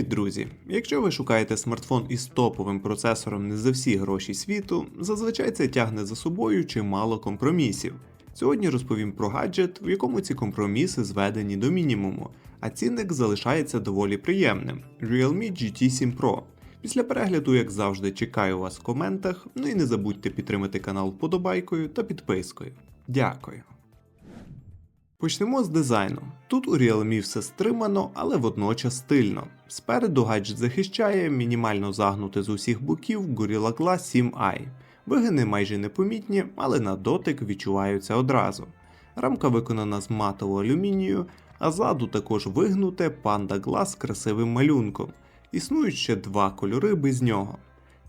Привіт, друзі! Якщо ви шукаєте смартфон із топовим процесором не за всі гроші світу, зазвичай це тягне за собою чимало компромісів. Сьогодні розповім про гаджет, в якому ці компроміси зведені до мінімуму, а цінник залишається доволі приємним Realme GT 7 Pro. Після перегляду, як завжди, чекаю вас в коментах. Ну і не забудьте підтримати канал вподобайкою та підпискою. Дякую. Почнемо з дизайну. Тут у Realme все стримано, але водночас стильно. Спереду гаджет захищає мінімально загнути з усіх боків Gorilla Glass 7i. Вигини майже непомітні, але на дотик відчуваються одразу. Рамка виконана з матового алюмінію, а ззаду також вигнуте Panda Glass з красивим малюнком. Існують ще два кольори без нього.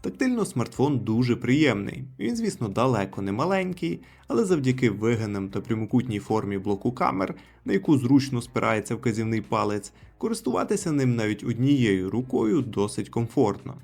Тактильно смартфон дуже приємний. Він, звісно, далеко не маленький, але завдяки вигинам та прямокутній формі блоку камер, на яку зручно спирається вказівний палець, користуватися ним навіть однією рукою досить комфортно.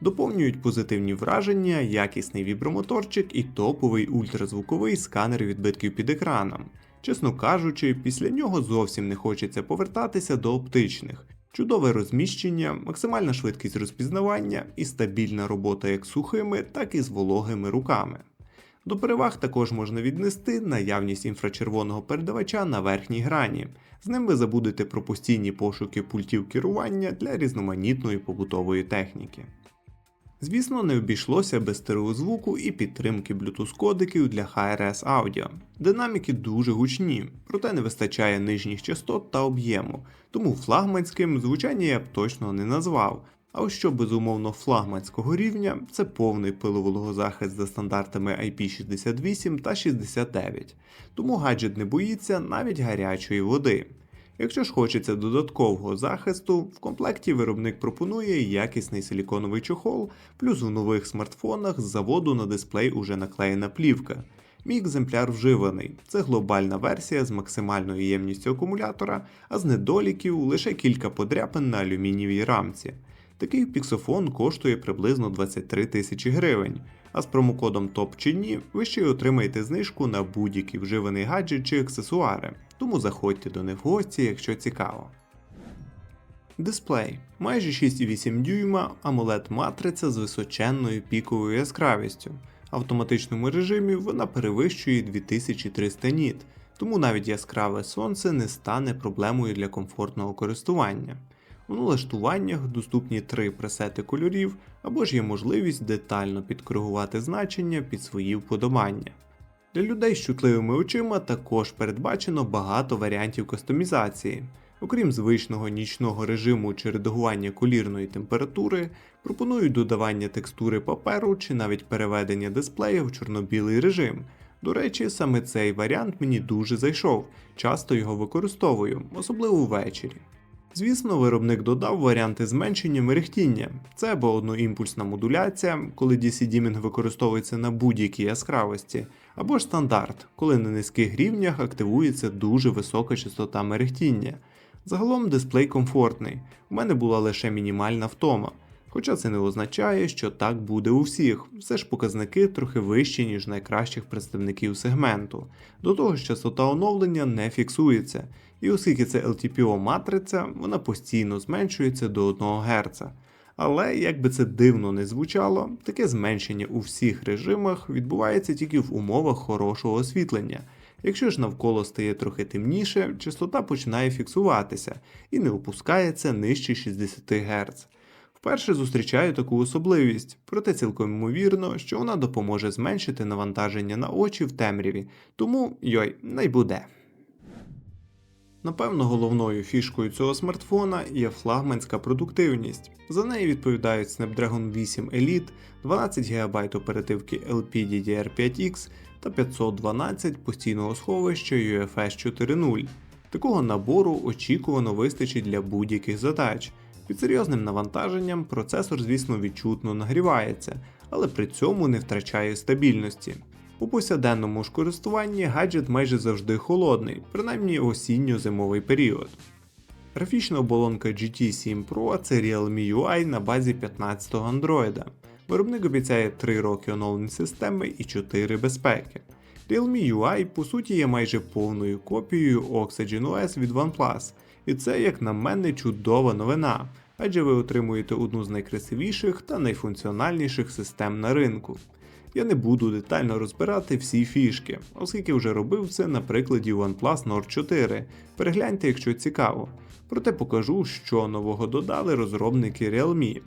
Доповнюють позитивні враження, якісний вібромоторчик і топовий ультразвуковий сканер відбитків під екраном. Чесно кажучи, після нього зовсім не хочеться повертатися до оптичних. Чудове розміщення, максимальна швидкість розпізнавання і стабільна робота як сухими, так і з вологими руками. До переваг також можна віднести наявність інфрачервоного передавача на верхній грані. З ним ви забудете про постійні пошуки пультів керування для різноманітної побутової техніки. Звісно, не обійшлося без стереозвуку і підтримки Bluetooth кодиків для HRS Audio. Динаміки дуже гучні, проте не вистачає нижніх частот та об'єму, тому флагманським звучання я б точно не назвав. А ось що безумовно флагманського рівня це повний пиловологозахист за стандартами IP68 та 69, тому гаджет не боїться навіть гарячої води. Якщо ж хочеться додаткового захисту, в комплекті виробник пропонує якісний силіконовий чохол, плюс у нових смартфонах з заводу на дисплей уже наклеєна плівка. Мій екземпляр вживаний. Це глобальна версія з максимальною ємністю акумулятора, а з недоліків лише кілька подряпин на алюмінієвій рамці. Такий піксофон коштує приблизно 23 тисячі гривень, а з промокодом ТОП чи ні ви ще й отримаєте знижку на будь-який вживаний гаджет чи аксесуари, тому заходьте до них в гості, якщо цікаво. Дисплей майже 6,8 дюйма AMOLED матриця з височенною піковою яскравістю. В автоматичному режимі вона перевищує 2300 ніт, тому навіть яскраве сонце не стане проблемою для комфортного користування. У налаштуваннях доступні три пресети кольорів або ж є можливість детально підкоригувати значення під свої вподобання. Для людей з чутливими очима також передбачено багато варіантів кастомізації. Окрім звичного нічного режиму чи редагування колірної температури, пропонують додавання текстури паперу чи навіть переведення дисплея в чорно-білий режим. До речі, саме цей варіант мені дуже зайшов, часто його використовую, особливо ввечері. Звісно, виробник додав варіанти зменшення мерехтіння. Це або одноімпульсна модуляція, коли DC-дімінг використовується на будь-якій яскравості, або ж стандарт, коли на низьких рівнях активується дуже висока частота мерехтіння. Загалом дисплей комфортний, у мене була лише мінімальна втома. Хоча це не означає, що так буде у всіх, все ж показники трохи вищі, ніж найкращих представників сегменту. До того ж частота оновлення не фіксується, і оскільки це LTPO матриця, вона постійно зменшується до 1 Гц. Але як би це дивно не звучало, таке зменшення у всіх режимах відбувається тільки в умовах хорошого освітлення. Якщо ж навколо стає трохи темніше, частота починає фіксуватися і не опускається нижче 60 Гц. Вперше зустрічаю таку особливість, проте цілком ймовірно, що вона допоможе зменшити навантаження на очі в темряві, тому йой, не буде. Напевно, головною фішкою цього смартфона є флагманська продуктивність. За неї відповідають Snapdragon 8 Elite, 12 ГБ оперативки LPDDR5X та 512 постійного сховища UFS 4.0. Такого набору очікувано вистачить для будь-яких задач. Під серйозним навантаженням процесор, звісно, відчутно нагрівається, але при цьому не втрачає стабільності. У повсякденному ж користуванні гаджет майже завжди холодний, принаймні осінньо-зимовий період. Графічна оболонка GT 7 Pro це Realme UI на базі 15-го Android. Виробник обіцяє 3 роки оновлень системи і 4 безпеки. Realme UI по суті є майже повною копією Oxygen OS від OnePlus, і це, як на мене, чудова новина. адже ви отримуєте одну з найкрасивіших та найфункціональніших систем на ринку. Я не буду детально розбирати всі фішки, оскільки вже робив це на прикладі OnePlus Nord 4. Перегляньте, якщо цікаво. Проте покажу, що нового додали розробники Realme.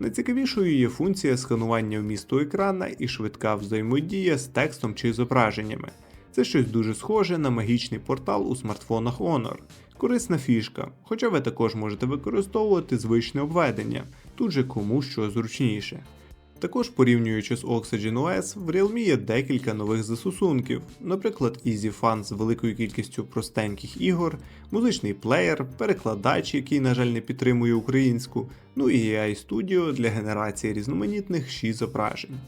Найцікавішою є функція сканування вмісту екрана і швидка взаємодія з текстом чи зображеннями. Це щось дуже схоже на магічний портал у смартфонах Honor. Корисна фішка, хоча ви також можете використовувати звичне обведення, тут же кому що зручніше. Також порівнюючи з Oxygen OS, в Realme є декілька нових застосунків, наприклад, Easy Fun з великою кількістю простеньких ігор, музичний плеєр, перекладач, який, на жаль, не підтримує українську, ну і AI Studio для генерації різноманітних ші зображень.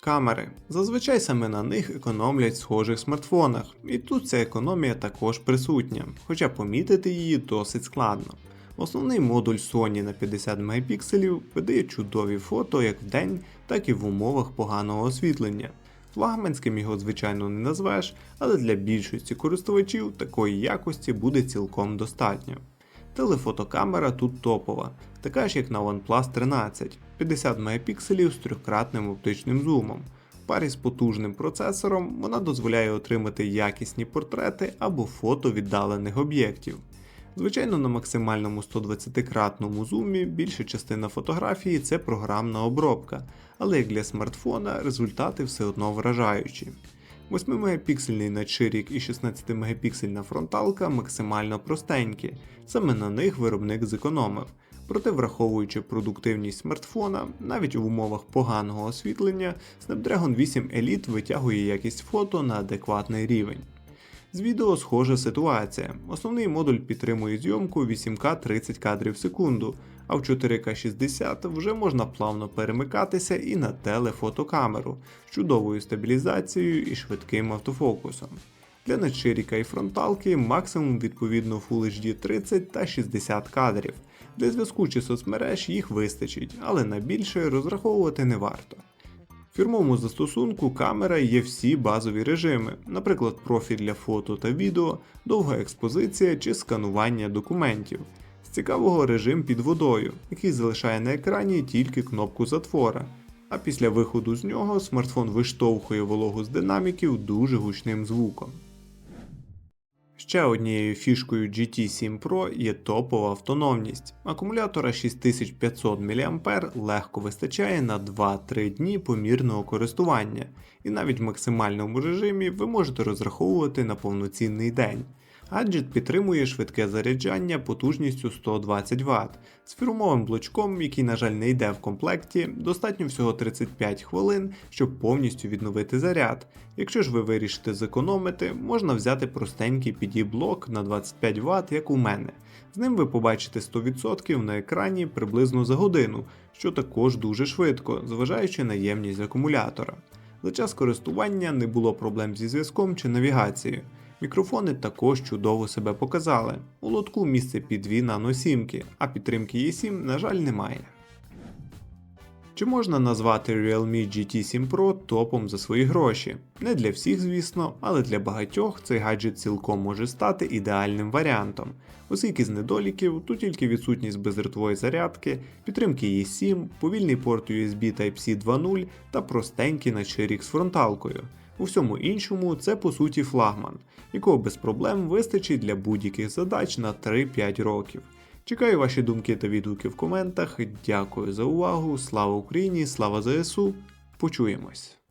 Камери. Зазвичай саме на них економлять в схожих смартфонах, і тут ця економія також присутня, хоча помітити її досить складно. Основний модуль Sony на 50 Мп видає чудові фото як вдень, так і в умовах поганого освітлення. Флагманським його, звичайно, не назвеш, але для більшості користувачів такої якості буде цілком достатньо. Телефотокамера тут топова, така ж як на OnePlus 13, 50 Мп з трьохкратним оптичним зумом. В парі з потужним процесором вона дозволяє отримати якісні портрети або фото віддалених об'єктів. Звичайно, на максимальному 120-кратному зумі більша частина фотографії це програмна обробка, але як для смартфона результати все одно вражаючі. 8-мегапіксельний надширік і 16-мегапіксельна фронталка максимально простенькі, саме на них виробник зекономив. Проте, враховуючи продуктивність смартфона, навіть в умовах поганого освітлення, Snapdragon 8 Elite витягує якість фото на адекватний рівень. З відео схожа ситуація. Основний модуль підтримує зйомку 8К 30 кадрів в секунду, а в 4К 60 вже можна плавно перемикатися і на телефотокамеру з чудовою стабілізацією і швидким автофокусом. Для надширіка і фронталки максимум відповідно Full HD 30 та 60 кадрів. Для зв'язку чи соцмереж їх вистачить, але на більше розраховувати не варто. В фірмовому застосунку камера є всі базові режими, наприклад, профіль для фото та відео, довга експозиція чи сканування документів. З цікавого режим під водою, який залишає на екрані тільки кнопку затвора. А після виходу з нього смартфон виштовхує вологу з динаміків дуже гучним звуком. Ще однією фішкою GT7 Pro є топова автономність. Акумулятора 6500 мА легко вистачає на 2-3 дні помірного користування, і навіть в максимальному режимі ви можете розраховувати на повноцінний день. Гаджет підтримує швидке заряджання потужністю 120 Вт. З фірмовим блочком, який, на жаль, не йде в комплекті, достатньо всього 35 хвилин, щоб повністю відновити заряд. Якщо ж ви вирішите зекономити, можна взяти простенький PD-блок на 25 Вт, як у мене. З ним ви побачите 100% на екрані приблизно за годину, що також дуже швидко, зважаючи на ємність акумулятора. За час користування не було проблем зі зв'язком чи навігацією. Мікрофони також чудово себе показали. У лотку місце під дві наносімки, а підтримки E7, на жаль, немає. Чи можна назвати Realme GT7 Pro топом за свої гроші? Не для всіх, звісно, але для багатьох цей гаджет цілком може стати ідеальним варіантом, оскільки з недоліків тут тільки відсутність бездротової зарядки, підтримки E7, повільний порт USB Type-C 2.0 та простенький надширік з фронталкою. У всьому іншому це по суті флагман, якого без проблем вистачить для будь-яких задач на 3-5 років. Чекаю ваші думки та відгуки в коментах. Дякую за увагу. Слава Україні! Слава ЗСУ! Почуємось!